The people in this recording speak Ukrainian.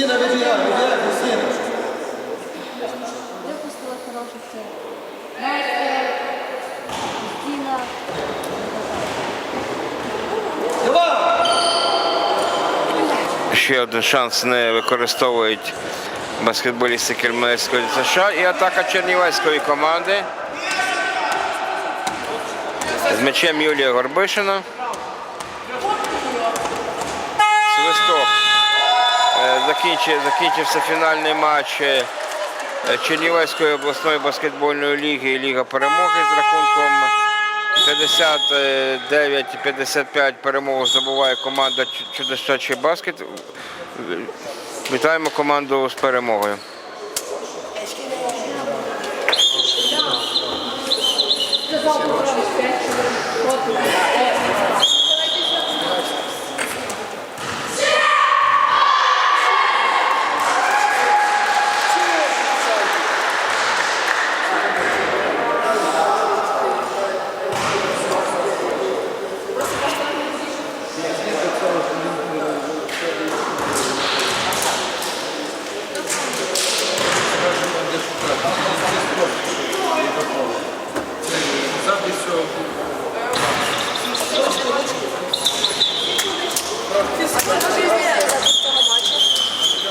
Христина, вибігай, вибігай, Христина. Випустила хороших це. Христина. Ще один шанс не використовують баскетболісти Керменецького США і атака Чернівецької команди. З м'ячем Юлія Горбишина. Свисток. Закінчив- закінчився фінальний матч е, Чернівецької обласної баскетбольної ліги Ліга перемоги з рахунком 59-55 перемогу здобуває команда Чу- Чудощачий баскет. Вітаємо команду з перемогою. Спасибо большое.